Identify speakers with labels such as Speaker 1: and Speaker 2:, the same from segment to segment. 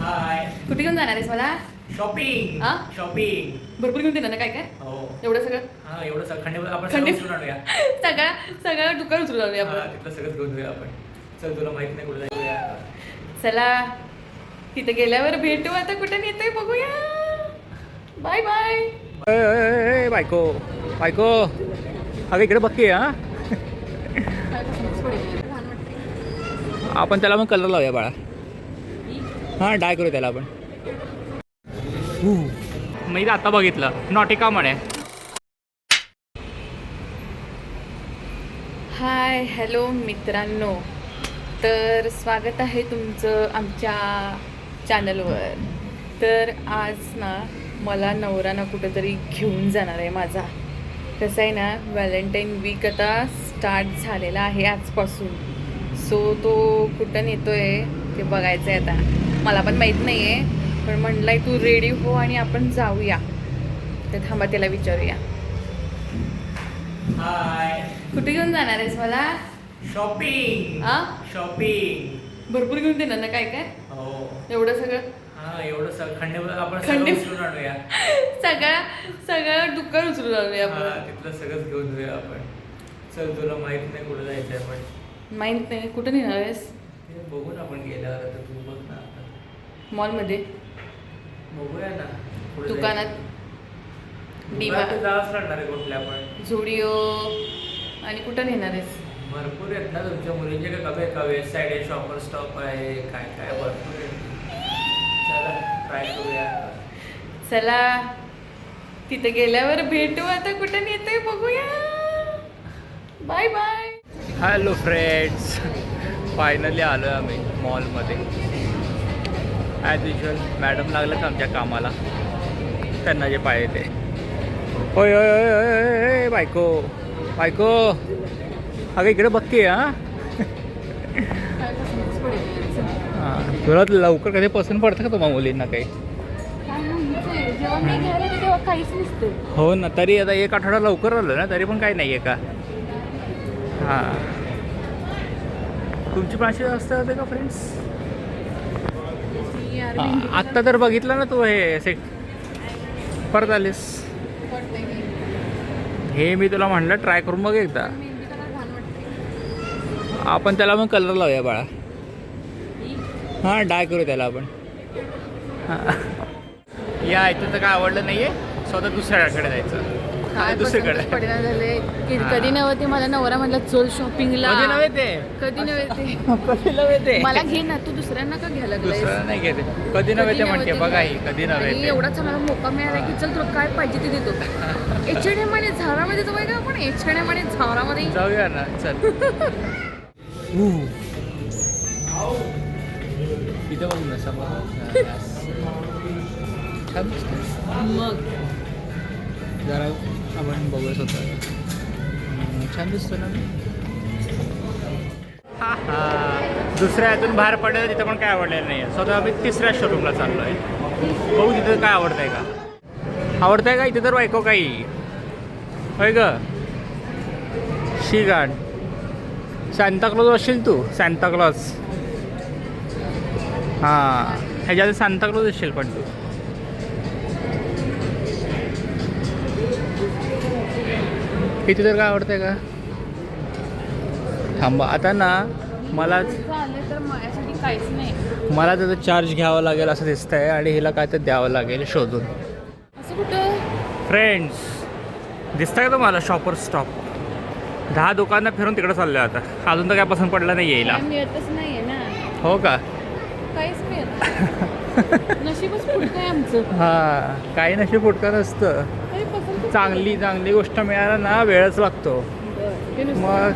Speaker 1: हाय
Speaker 2: कुठे घेऊन जाणार आहेस मला?
Speaker 1: शॉपिंग
Speaker 2: हा?
Speaker 1: शॉपिंग
Speaker 2: भरपूर घेऊन देणार ना काय काय?
Speaker 1: हो.
Speaker 2: एवढं सगळं?
Speaker 1: हा एवढं सगळं. खंडे आपण
Speaker 2: खंडे-
Speaker 1: सगळं उचलून आणूया.
Speaker 2: सगळ्या सगळ्या दुकान उचलून आणूया
Speaker 1: हा,
Speaker 2: आपण
Speaker 1: तिथलं सगळंच घेऊन जाऊया आपण. चल तुला माहीत नाही कुठे जाऊया
Speaker 2: चला. तिथे गेल्यावर भेटू. आता कुठे नेतोय बघूया. बाय बाय
Speaker 1: बायको. बायको. अगं इकडे बघकी हा. आपण त्याला मग कलर लावूया बाळा. हां डाय करू त्याला आपण. मी आता बघितलं नॉटिका म्हणे.
Speaker 2: हाय हॅलो मित्रांनो. तर स्वागत आहे तुमचं आमच्या चॅनलवर. तर आज ना मला नवरा ना कुठंतरी घेऊन जाणार आहे माझा. कसं आहे ना व्हॅलेंटाईन वीक आता स्टार्ट झालेला आहे आजपासून. सो तो कुठं नेतो आहे ते बघायचं आहे आता. मला पण माहीत नाही आहे पण म्हटलं आहे तू रेडी हो आणि आपण जाऊया. तर थांबा त्याला विचारूया.
Speaker 1: हाय
Speaker 2: कुठे घेऊन जाणार आहेस मला?
Speaker 1: शॉपिंग
Speaker 2: आ?
Speaker 1: शॉपिंग
Speaker 2: भरपूर घेऊन देणार ना काय काय?
Speaker 1: हो.
Speaker 2: एवढं सगळं?
Speaker 1: हा एवढं सगळं. खंडे आपण
Speaker 2: खंडे-
Speaker 1: सगळं उचलून आणूया.
Speaker 2: सगळ्या सगळं दुकान उचलून आणूया
Speaker 1: हा, तिथलं सगळंच घेऊन जाऊया आपण. चल तुला माहीत नाही कुठे जायचं आपण
Speaker 2: माहीत नाही. कुठं नेणार आहेस?
Speaker 1: बघू ना आपण गेल्यावर आता तू
Speaker 2: मॉलमध्ये.
Speaker 1: बघूया ना
Speaker 2: दुकानात.
Speaker 1: जायचं.
Speaker 2: डीमार्ट.
Speaker 1: दुकानात जावंच लागणार आहे कुठल्या पण.
Speaker 2: झुडिओ. आणि कुठं नेणार आहेस?
Speaker 1: भरपूर आहेत ना तुमच्या मुलींचे काय कमी का? वेस्ट साईड आहे शॉपर स्टॉप आहे काय काय भरपूर आहे चला ट्राय करूया.
Speaker 2: चला. तिथे गेल्यावर भेटू. आता कुठं नेतोय बघूया. Bye bye
Speaker 1: hello friends finally आलो आहे आम्ही मॉलमध्ये ॲज युजल मॅडम लागलं आमच्या कामाला? त्यांना जे पाहिजे ते होय होय होय होय, बायको. बायको. अगं इकडे बघते हां. हां तुला लवकर कधी पसंत पडतं का तुम्हाला मुलींना काही? हो ना तरी आता एक आठवडा लवकर आलं ना तरी पण काही नाही आहे का हां. तुमची पण अशी अवस्था होते का फ्रेंड्स आत्ता तर बघितलं ना तू हे असे परत आलीस. हे मी तुला म्हणलं ट्राय करून बघ एकदा. आपण त्याला मग कलर लावूया बाळा. हां डाय करू त्याला आपण. या इथं तर काय आवडलं नाही आहे स्वतः दुसऱ्याकडे जायचं
Speaker 2: काय
Speaker 1: दुसरीकडे.
Speaker 2: पसंतच पडेना झाले की. कधी नव्हते मला नवरा म्हणला चल शॉपिंगला
Speaker 1: कधी नव्हे ते?
Speaker 2: कधी नव्हे ते.
Speaker 1: कधी नव्हे ते?
Speaker 2: मला घे ना तू दुसऱ्यांना का घ्यायला?
Speaker 1: दुसरं नाही घेते. कधी नव्हे ते म्हणते
Speaker 2: नव्हे
Speaker 1: बघा
Speaker 2: ते.
Speaker 1: ही कधी नव्हे
Speaker 2: आणि
Speaker 1: ते.
Speaker 2: एवढा चांगला मोका मिळाला की चल तुला काय पाहिजे ते देतो. एच एन एम आणि झारामध्ये जाऊया का आपण? एच एन एम आणि झारामध्ये
Speaker 1: जाऊया ना चल. इथं बघ ना.
Speaker 2: मग?
Speaker 1: जरा आपण बघूया स्वतः छान दिसतो ना? हा हा. दुसऱ्या यातून बाहेर पडलं तिथं पण काय आवडलेलं नाही आहे स्वतः आम्ही तिसऱ्या शोरूमला चाललो आहे बघू तिथं काय आवडतंय का? आवडतंय का? इथे तर ऐकव काही. होय ग? शी गाड सांताक्लॉज असशील तू? सांताक्लॉज हां. ह्याच्यात सांताक्लॉज असशील पण तू. किती तर काय आवडतंय का? थांबा आता ना मला मला त्याचं चार्ज घ्यावं लागेल असं दिसतंय आणि हिला काय तर द्यावं लागेल शोधून. फ्रेंड्स दिसतंय का तुम्हाला शॉपर स्टॉप दहा दुकानं फिरून तिकडे चाललोय आता. अजून तर काय पसंत पडलं नाही
Speaker 2: ना.
Speaker 1: हो का?
Speaker 2: काहीच नशीबच पुढचं आहे आमचं.
Speaker 1: हां काही नशी फुटका नसतं. चांगली चांगली गोष्ट मिळायला ना वेळच लागतो. मग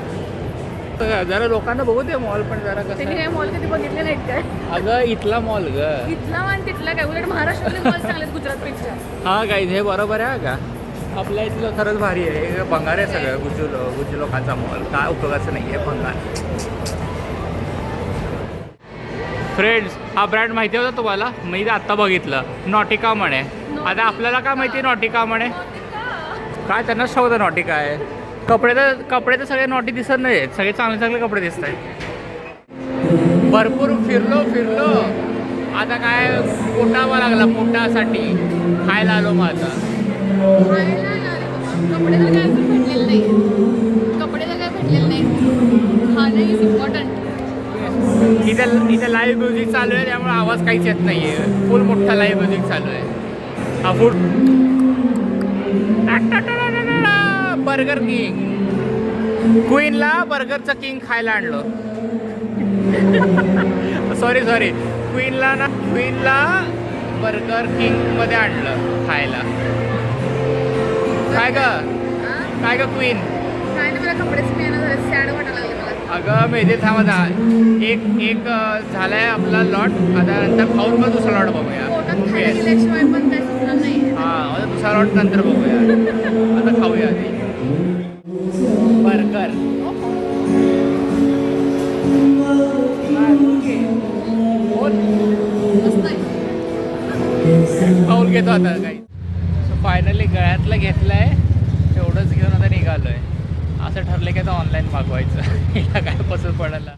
Speaker 1: जरा लोकांना बघू दे मॉल पण जरा
Speaker 2: त्यांनी
Speaker 1: कसं
Speaker 2: काय मॉल कधी बघितले नाहीत काय?
Speaker 1: अगं इथला मॉल ग.
Speaker 2: इथला आणि तिथला काय? उलट महाराष्ट्रातले मॉल चांगले गुजरातपेक्षा.
Speaker 1: हा काय हे बरोबर आहे का? आपल्या इथलं खरंच भारी आहे. हे भंगार आहे सगळं गुज्जू लो गुज्जू लोकांचा मॉल. काय उपयोगाचं नाही आहे भंगार. फ्रेंड्स हा ब्रँड माहिती होता तुम्हाला? मी आत्ता बघितलं. नॉटिका म्हणे. आता आपल्याला काय माहिती नॉटिका म्हणे? काय त्यांना ठाऊक नॉटिका आहे कपडे तर कपडे तर सगळे नॉटी दिसत नाही सगळे चांगले चांगले कपडे दिसत आहेत. भरपूर फिरलो फिरलो. आता काय पोटावा लागला पोटासाठी. खायला आलो मग आता.
Speaker 2: खायला आले बाबा. कपडे तर काय अजून भेटलेले नाही कपडे तर काय भेटलेले नाही खाणं इज इम्पॉर्टंट
Speaker 1: इथं इथं लाईव्ह म्युझिक चालू आहे त्यामुळे आवाज काहीच येत नाही आहे फुल मोठा लाईव्ह म्युझिक चालू आहे. हा फूड बर्गर किंग. क्वीनला बर्गरचं किंग खायला आणलं. Sorry sorry. क्वीनला ना क्वीनला बर्गर किंगमध्ये आणलं खायला. काय ग? काय ग क्वीन?
Speaker 2: काय नाही मला कपडेच झाले सॅड वाटायला लागले.
Speaker 1: अगं मेहदी थांबा था एक एक अं, झालाय आपला लॉट आता नंतर खाऊन मग दुसरा लॉट बघूया.
Speaker 2: पण
Speaker 1: हा आता दुसरा लॉट नंतर बघूया. आता खाऊया आधी. बर्गर.
Speaker 2: आहे
Speaker 1: खाऊन घेतो आता काही सो फायनली गळ्यातलं घेतलंय. तेवढंच घेऊन आता निघालोय. असं ठरलं की आता ऑनलाईन मागवायचं. काय पसंत पडायला